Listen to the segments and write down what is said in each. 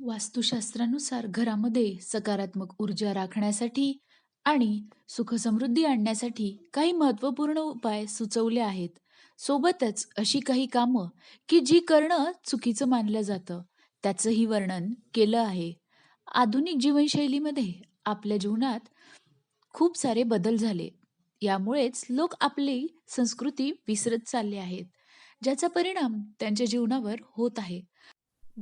वास्तुशास्त्रानुसार घरामध्ये सकारात्मक ऊर्जा राखण्यासाठी आणि सुखसमृद्धी आणण्यासाठी काही महत्त्वपूर्ण उपाय सुचवले आहेत. सोबतच अशी काही कामं, की जी करणं चुकीचं मानलं जातं, त्याचंही वर्णन केलं आहे. आधुनिक जीवनशैलीमध्ये आपल्या जीवनात खूप सारे बदल झाले. यामुळेच लोक आपली संस्कृती विसरत चालले आहेत, ज्याचा परिणाम त्यांच्या जीवनावर होत आहे.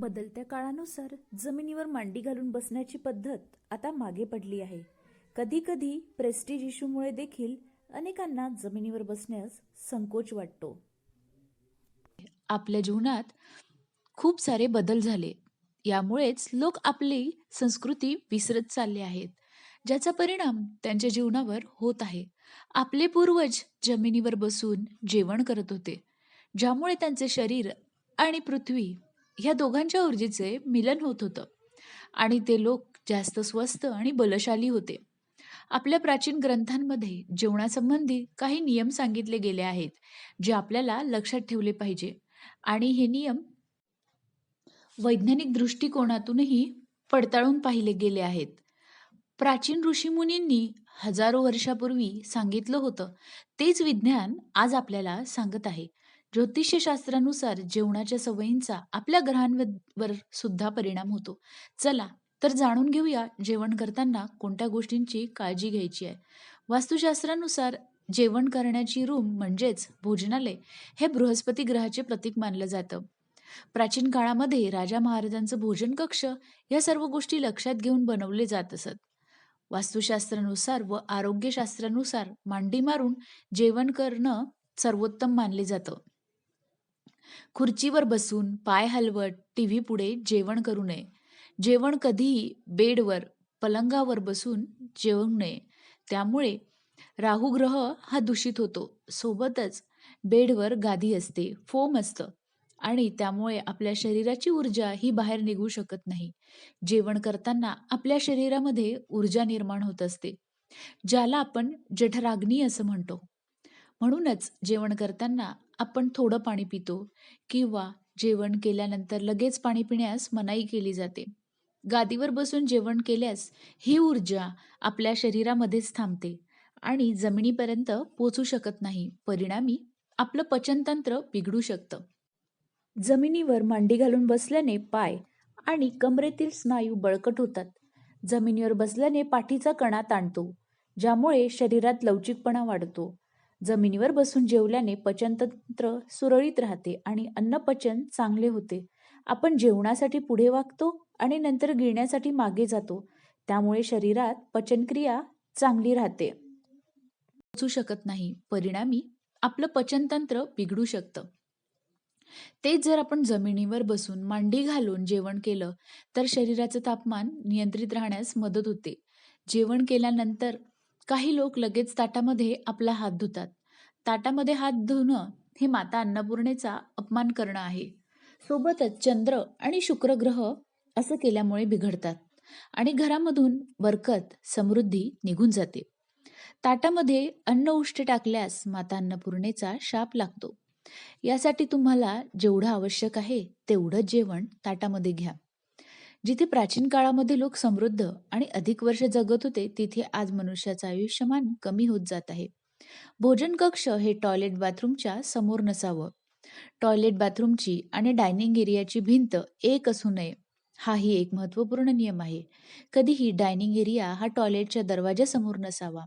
बदलत्या काळानुसार जमिनीवर मांडी घालून बसण्याची पद्धत आता मागे पडली आहे. कधी-कधी इश्यूमुळे देखील अनेकांना जमिनीवर बसण्यास संकोच वाटतो. आपल्या जीवनात खूप सारे बदल झाले. यामुळेच लोक आपली संस्कृती विसरत चालले आहेत, ज्याचा परिणाम त्यांच्या जीवनावर होत आहे. आपले पूर्वज जमिनीवर बसून जेवण करत होते, ज्यामुळे त्यांचे शरीर आणि पृथ्वी ह्या दोघांच्या ऊर्जेचे मिलन होत होतं आणि ते लोक जास्त स्वस्त आणि बलशाली होते. आपल्या प्राचीन ग्रंथांमध्ये जेवणासंबंधी काही नियम सांगितले गेले आहेत, जे आपल्याला लक्षात ठेवले पाहिजे आणि हे नियम वैज्ञानिक दृष्टिकोनातूनही पडताळून पाहिले गेले आहेत. प्राचीन ऋषीमुनींनी हजारो वर्षापूर्वी सांगितलं होतं, तेच विज्ञान आज आपल्याला सांगत आहे. ज्योतिषशास्त्रानुसार जेवणाच्या सवयींचा आपल्या ग्रहांवर सुद्धा परिणाम होतो. चला तर जाणून घेऊया जेवण करताना कोणत्या गोष्टींची काळजी घ्यायची आहे. वास्तुशास्त्रानुसार जेवण करण्याची रूम म्हणजेच भोजनालय हे बृहस्पती ग्रहाचे प्रतीक मानलं जातं. प्राचीन काळामध्ये राजा महाराजांचं भोजन कक्ष या सर्व गोष्टी लक्षात घेऊन बनवले जात असत. वास्तुशास्त्रानुसार व आरोग्यशास्त्रानुसार मांडी मारून जेवण करणं सर्वोत्तम मानले जातं. खुर्चीवर बसून, पाय हलवत, टीव्ही पुढे जेवण करू नये. जेवण कधीही बेडवर, पलंगावर बसून जेवू नये. त्यामुळे राहुग्रह हा दूषित होतो. सोबतच बेडवर गादी असते, फोम असतं आणि त्यामुळे आपल्या शरीराची ऊर्जा ही बाहेर निघू शकत नाही. जेवण करताना आपल्या शरीरामध्ये ऊर्जा निर्माण होत असते, ज्याला आपण जठराग्नी असं म्हणतो. म्हणूनच जेवण करताना आपण थोडं पाणी पितो किंवा जेवण केल्यानंतर लगेच पाणी पिण्यास मनाई केली जाते. गादीवर बसून जेवण केल्यास ही ऊर्जा आपल्या शरीरामध्येच थांबते आणि जमिनीपर्यंत पोचू शकत नाही. परिणामी आपलं पचनतंत्र बिघडू शकतं. जमिनीवर मांडी घालून बसल्याने पाय आणि कमरेतील स्नायू बळकट होतात. जमिनीवर बसल्याने पाठीचा कणा ताणतो, ज्यामुळे शरीरात लवचिकपणा वाढतो. जमिनीवर बसून जेवल्याने पचनतंत्र सुरळीत राहते आणि अन्नपचन चांगले होते. आपण जेवणासाठी पुढे वागतो आणि नंतर गिळण्यासाठी मागे जातो, त्यामुळे शरीरात पचनक्रिया चांगली राहते. पचू शकत नाही. परिणामी आपलं पचनतंत्र बिघडू शकतं. तेच जर आपण जमिनीवर बसून मांडी घालून जेवण केलं तर शरीराचं तापमान नियंत्रित राहण्यास मदत होते. जेवण केल्यानंतर काही लोक लगेच ताटामध्ये आपला हात धुतात. ताटामध्ये हात धुणं हे माता अन्नपूर्णेचा अपमान करणं आहे. सोबतच चंद्र आणि शुक्र ग्रह असं केल्यामुळे बिघडतात आणि घरामधून बरकत, समृद्धी निघून जाते. ताटामध्ये अन्न उष्ट टाकल्यास माता अन्नपूर्णेचा शाप लागतो. यासाठी तुम्हाला जेवढं आवश्यक आहे तेवढं जेवण ताटामध्ये घ्या. जिथे प्राचीन काळामध्ये लोक समृद्ध आणि अधिक वर्ष जगत होते, तिथे आज मनुष्याचं आयुष्यमान कमी होत जात आहे. भोजन कक्ष हे टॉयलेट बाथरूमच्या समोर नसावं. टॉयलेट बाथरूमची आणि डायनिंग एरियाची भिंत एक असू नये, हाही एक महत्त्वपूर्ण नियम आहे. कधीही डायनिंग एरिया हा टॉयलेटच्या दरवाजासमोर नसावा.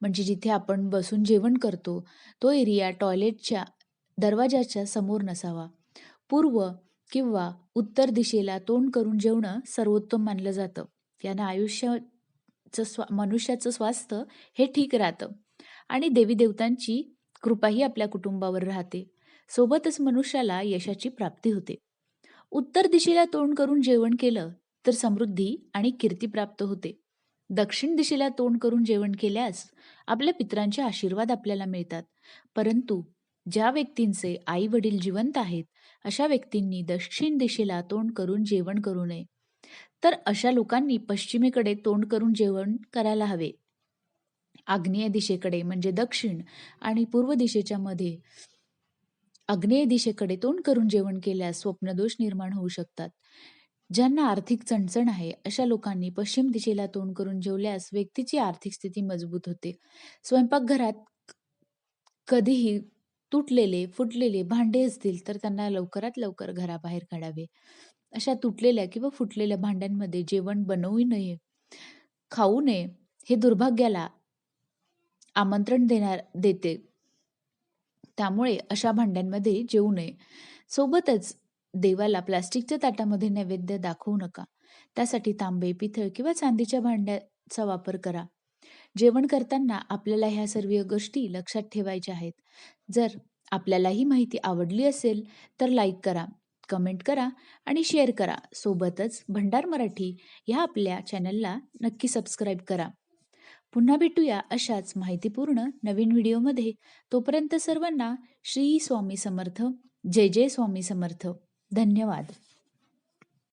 म्हणजे जिथे आपण बसून जेवण करतो, तो एरिया टॉयलेटच्या दरवाजाच्या समोर नसावा. पूर्व किंवा उत्तर दिशेला तोंड करून जेवणं सर्वोत्तम मानलं जातं. यानं आयुष्याचं स्वा मनुष्याचं स्वास्थ्य हे ठीक राहतं आणि देवी-देवतांची कृपाही आपल्या कुटुंबावर राहते. सोबतच मनुष्याला यशाची प्राप्ती होते. उत्तर दिशेला तोंड करून जेवण केलं तर समृद्धी आणि कीर्ती प्राप्त होते. दक्षिण दिशेला तोंड करून जेवण केल्यास आपल्या पित्रांचे आशीर्वाद आपल्याला मिळतात. परंतु ज्या व्यक्तींचे आई-वडील जिवंत आहेत, अशा व्यक्तींनी दक्षिण दिशेला तोंड करून जेवण करू नये. तर अशा लोकांनी पश्चिमेकडे तोंड करून जेवण करायला हवे. आग्नेय दिशेकडे म्हणजे दक्षिण आणि पूर्व दिशेच्या मध्ये आग्नेय दिशेकडे तोंड करून जेवण केल्यास स्वप्नदोष निर्माण होऊ शकतात. ज्यांना आर्थिक चणचण आहे अशा लोकांनी पश्चिम दिशेला तोंड करून जेवल्यास व्यक्तीची आर्थिक स्थिती मजबूत होते स्वयंपाकघरात कधीही तुटलेले फुटलेले भांडे असतील तर त्यांना लवकरात लवकर घराबाहेर काढावे. अशा तुटलेल्या किंवा फुटलेल्या भांड्यांमध्ये जेवण बनवू नये खाऊ नये हे दुर्भाग्याला आमंत्रण देणार देते. त्यामुळे अशा भांड्यांमध्ये जेवू नये. सोबतच देवाला प्लास्टिकच्या ताटामध्ये नैवेद्य दाखवू नका. त्यासाठी तांबे पितळ किंवा चांदीच्या भांड्याचा वापर करा. जेवण करताना आपल्याला ह्या सर्व गोष्टी लक्षात ठेवायच्या आहेत. जर आपल्याला ही माहिती आवडली असेल तर लाईक करा कमेंट करा आणि शेअर करा. सोबतच भंडार मराठी ह्या आपल्या चॅनलला नक्की सबस्क्राईब करा. पुन्हा भेटूया अशाच माहितीपूर्ण नवीन व्हिडिओमध्ये तोपर्यंत सर्वांना श्री स्वामी समर्थ जय जय स्वामी समर्थ. धन्यवाद.